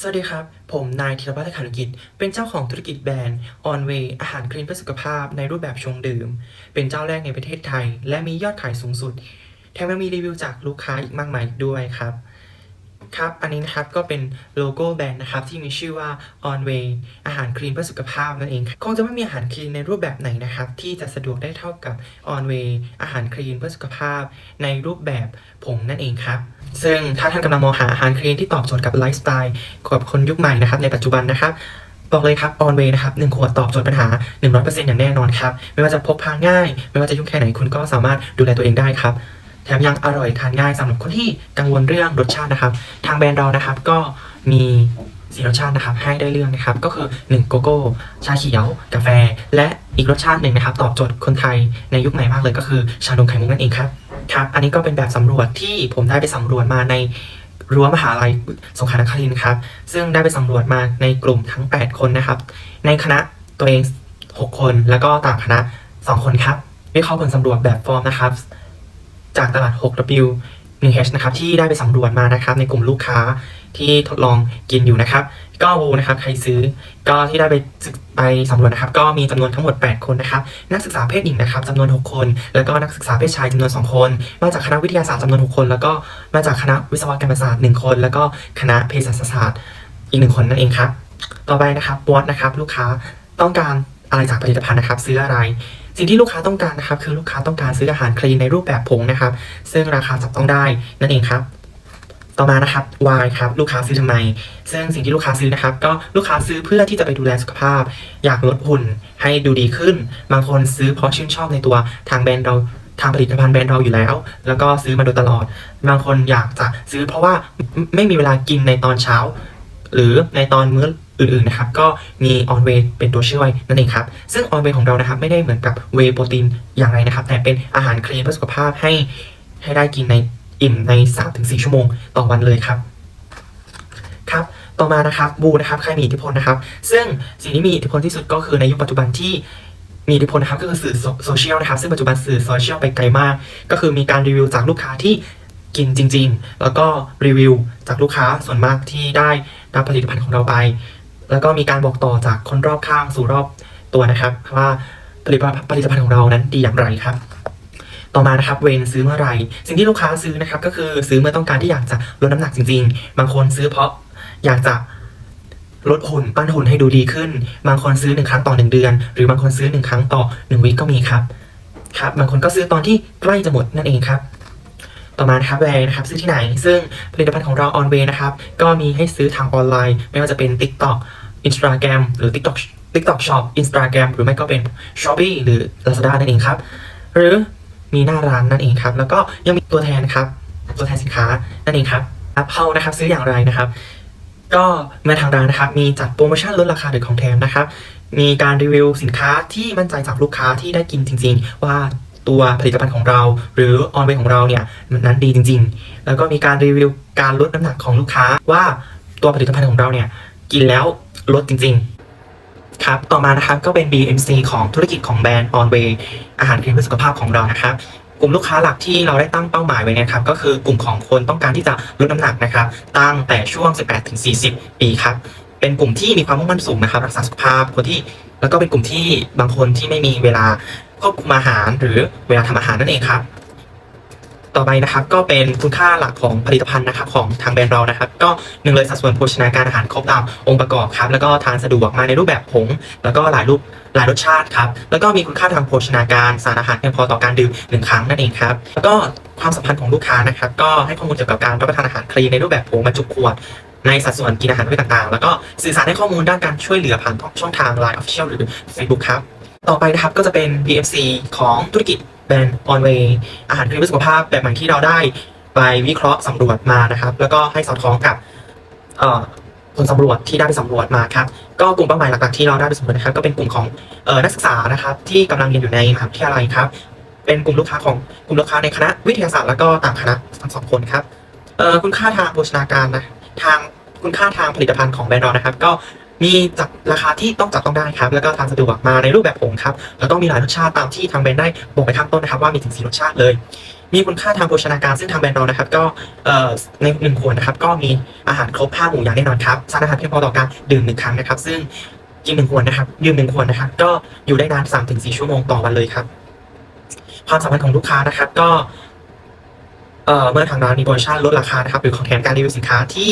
สวัสดีครับ ผมนายธีรพัฒน์ขันกิจ เป็นเจ้าของธุรกิจแบรนด์ On Way อาหารคลีนเพื่อสุขภาพในรูปแบบชงดื่ม เป็นเจ้าแรกในประเทศไทย และมียอดขายสูงสุด แถมยังมีรีวิวจากลูกค้าอีกมากมายด้วยครับ ครับ อันนี้นะครับก็เป็นโลโก้แบรนด์นะครับที่มีชื่อว่า On Way อาหารคลีนเพื่อสุขภาพนั่นเองครับคงจะไม่มีอาหารคลีนในรูปแบบไหนนะครับ ที่จะสะดวกได้เท่ากับ On Way อาหารคลีนเพื่อสุขภาพ ในรูปแบบผงนั่นเองครับ ซึ่งถ้าท่านกำลังมองหาอาหารคลีนที่ตอบโจทย์กับไลฟ์สไตล์กับคนยุคใหม่นะครับในปัจจุบันนะครับบอกเลยครับ On Way นะครับหนึ่งขวดตอบโจทย์ปัญหา 100%อย่างแน่นอนครับ ไม่ว่าจะพกพาง่าย ไม่ว่าจะยุ่งแค่ไหนคุณก็สามารถดูแลตัวเองได้ครับ แถมยังอร่อยทานง่ายสำหรับคนที่กังวลเรื่องรสชาตินะครับ ทางแบรนด์เรานะครับก็มีสีรสชาตินะครับให้ได้เรื่องนะครับ ก็คือ 1 โกโก้ ชาเขียว กาแฟ และอีกรสชาติหนึ่งนะครับ ตอบโจทย์คนไทยในยุคใหม่มากเลยก็คือชานมไข่มุกนั่นเองครับครับอันนี้ก็เป็นแบบสำรวจที่ผมได้ไปสำรวจมาในรั้วมหาลัยสงขลานครินทร์ครับ ซึ่งได้ไปสำรวจมาในกลุ่มทั้ง 8 คนนะครับ ในคณะตัวเอง 6 คน แล้วก็ต่างคณะ 2 คนครับวิเคราะห์ผลสำรวจแบบฟอร์มนะครับ จากตลาด 6W 1H นะครับที่ได้ไปสำรวจมานะครับในกลุ่มลูกค้าที่ทดลองกินอยู่นะครับก็วูนะครับใครซื้อก็ที่ได้ไปไปสำรวจนะครับ ก็มีจำนวนทั้งหมด 8 คนนะครับ นักศึกษาเพศหญิงนะครับจำนวน 6 คน แล้วก็นักศึกษาเพศชายจำนวน 2 คน มาจากคณะวิทยาศาสตร์จำนวน 6 คน แล้วก็มาจากคณะวิศวกรรมศาสตร์ 1 คน แล้วก็คณะเภสัชศาสตร์อีก 1 คนนั่นเองครับ ต่อไปนะครับวอตนะครับลูกค้าต้องการอะไรจากผลิตภัณฑ์นะครับ ซื้ออะไร สิ่งที่ลูกค้าต้องการนะครับคือลูกค้าต้องการซื้ออาหารคลีนในรูปแบบผงนะครับ ซึ่งราคาจับต้องได้นั่นเองครับต่อมานะครับ Y ครับลูกค้าซื้อทำไม ซึ่งสิ่งที่ลูกค้าซื้อนะครับ ก็ลูกค้าซื้อเพื่อที่จะไปดูแลสุขภาพ อยากลดหุ่นให้ดูดีขึ้น บางคนซื้อเพราะชื่นชอบในตัวทางแบรนด์เราทางผลิตภัณฑ์แบรนด์เราอยู่แล้ว แล้วก็ซื้อมาโดยตลอด บางคนอยากจะซื้อเพราะว่าไม่มีเวลากินในตอนเช้า หรือในตอนมื้อ อื่นๆนะครับก็มี on way เป็นตัวช่วยนั่นเองครับซึ่ง on way ของเรานะครับไม่ได้เหมือนกับ whey โปรตีนอย่างไรนะครับ แต่เป็นอาหารคลีนเพื่อสุขภาพให้ให้ได้กินในอิ่มใน 3-4 ชั่วโมงต่อวันเลยครับครับต่อมานะครับบูนะครับใครมีอิทธิพลนะครับ ซึ่งสิ่งที่มีอิทธิพลที่สุดก็คือในยุคปัจจุบันที่มีอิทธิพลนะครับก็คือสื่อโซโซเชียลนะครับ ซึ่งปัจจุบันสื่อโซเชียลไปไกลมาก ก็คือมีการรีวิวจากลูกค้าที่กินจริง ๆ แล้วก็รีวิวจากลูกค้าส่วนมากที่ได้รับผลิตภัณฑ์ของเราไป แล้วก็มีการบอกต่อจากคนรอบข้างสู่รอบตัวนะครับ ว่าผลิตภัณฑ์ผลิตภัณฑ์ของเรานั้นดีอย่างไรครับต่อมานะครับเวนซื้อเมื่อไรสิ่งที่ลูกค้าซื้อนะครับก็คือซื้อเมื่อต้องการที่อยากจะลดน้ำหนักจริง ๆ บางคนซื้อเพราะอยากจะลดหุ่นปั้นหุ่นให้ดูดีขึ้น บางคนซื้อหนึ่งครั้งต่อหนึ่งเดือน หรือบางคนซื้อหนึ่งครั้งต่อหนึ่งวีคก็มีครับครับ บางคนก็ซื้อตอนที่ใกล้จะหมดนั่นเองครับ ต่อมานะครับแวร์นะครับซื้อที่ไหน ซึ่งผลิตภัณฑ์ของเรา On Way นะครับ ก็มีให้ซื้อทางออนไลน์ ไม่ว่าจะเป็น TikTok Instagram หรือ TikTok TikTok Shop Instagram หรือไม่ก็เป็น Shopee หรือ Lazada นั่นเองครับ หรือมีหน้าร้านนั่นเองครับ แล้วก็ยังมีตัวแทนครับตัวแทนสินค้านั่นเองครับครับเฮานะครับซื้ออย่างไรนะครับ ก็เมื่อทางร้านนะครับ มีจัดโปรโมชั่นลดราคาหรือของแถมนะครับ มีการรีวิวสินค้าที่มั่นใจจากลูกค้าที่ได้กินจริง ๆ ว่า ตัวผลิตภัณฑ์ของเรา หรือออนเวของเราเนี่ยนั้นดีจริง ๆ แล้วก็มีการรีวิวการลดน้ำหนักของลูกค้าว่าตัวผลิตภัณฑ์ของเราเนี่ยกินแล้วลดจริง ๆ ครับ ต่อมานะครับก็เป็น BMC ของธุรกิจของแบรนด์ On Way อาหารคลีนเพื่อสุขภาพของเรานะครับกลุ่มลูกค้าหลักที่เราได้ตั้งเป้าหมายไว้เนะครับก็คือกลุ่มของคนต้องการที่จะลดน้ำหนักนะครับตั้งแต่ช่วง 18-40 ปีครับเป็นกลุ่มที่มีความมุ่งมั่นสูงนะครับรักษาสุขภาพคนที่แล้วก็เป็นกลุ่มที่บางคนที่ไม่มีเวลา ควบคุมอาหารหรือเวลาทำอาหารนั่นเองครับ ต่อไปนะครับก็เป็นคุณค่าหลักของผลิตภัณฑ์นะครับของทางแบรนด์เรานะครับ ก็หนึ่งเลยสัดส่วนโภชนาการอาหารครบตามองค์ประกอบครับ แล้วก็ทานสะดวกมาในรูปแบบผง แล้วก็หลายรูปหลายรสชาติครับ แล้วก็มีคุณค่าทางโภชนาการสารอาหารเพียงพอต่อการดื่มหนึ่งครั้งนั่นเองครับ แล้วก็ความสัมพันธ์ของลูกค้านะครับ ก็ให้ข้อมูลเกี่ยวกับการรับประทานอาหารคลีนในรูปแบบผงบรรจุขวดในสัดส่วนกินอาหารประเภทต่างๆ แล้วก็สื่อสารให้ข้อมูลด้านการช่วยเหลือผ่านช่องทาง Line Official หรือ Facebook ครับ ต่อไปนะครับก็จะเป็น BFC ของธุรกิจแบรนด์ On Way อาหารเพื่อสุขภาพแบบใหม่ที่เราได้ไปวิเคราะห์สำรวจมานะครับ แล้วก็ให้สอดคล้องกับผลสำรวจที่ได้ไปสำรวจมาครับก็กลุ่มเป้าหมายหลักๆที่เราได้ไปสำรวจนะครับก็เป็นกลุ่มของออนักศึกษานะครับที่กำลังเรียนอยู่ในมหาวิทยาลัยครับ เป็นกลุ่มลูกค้าของกลุ่มลูกค้าในคณะวิทยาศาสตร์แล้วก็ต่างคณะทั้งสองคนครับคุณค่าทางโภชนาการนะทางคุณค่าทางผลิตภัณฑ์ของแบรนด์เรานะครับ ก็ มีจับราคาที่ต้องจับต้องได้ครับ แล้วก็ทานสะดวกมาในรูปแบบผงครับ แล้วก็มีหลายรสชาติตามที่ทางแบรนด์ได้บอกไปข้างต้นนะครับว่ามีถึงสีรสชาติเลย มีคุณค่าทางโภชนาการซึ่งทางแบรนด์เรานะครับ ก็ในหนึ่งขวดนะครับ ก็มีอาหารครบห้าหมู่อย่างแน่นอนครับสารอาหารเพียงพอต่อการดื่มหนึ่งครั้งนะครับ ซึ่งกินหนึ่งขวดนะครับดื่มหนึ่งขวดนะครับ ก็อยู่ได้นานสามถึงสี่ชั่วโมงต่อวันเลยครับความสำคัญของลูกค้านะครับก็เเมื่อทางร้านมีโปรโมชั่นลดราคานะครับหรือของแถมการรีวิวสินค้าที่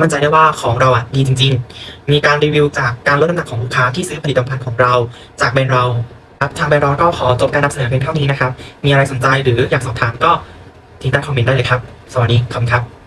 มั่นใจได้ว่าของเราอะดีจริง ๆ มีการรีวิวจากการลดน้ำหนักของลูกค้าที่ซื้อผลิตภัณฑ์ของเรา จากแบรนด์เราครับทางแบรนด์เราก็ขอจบการนำเสนอเพียงเท่านี้นะครับ มีอะไรสนใจหรืออยากสอบถามก็ทิ้งใต้คอมเมนต์ได้เลยครับ สวัสดีคุณครับ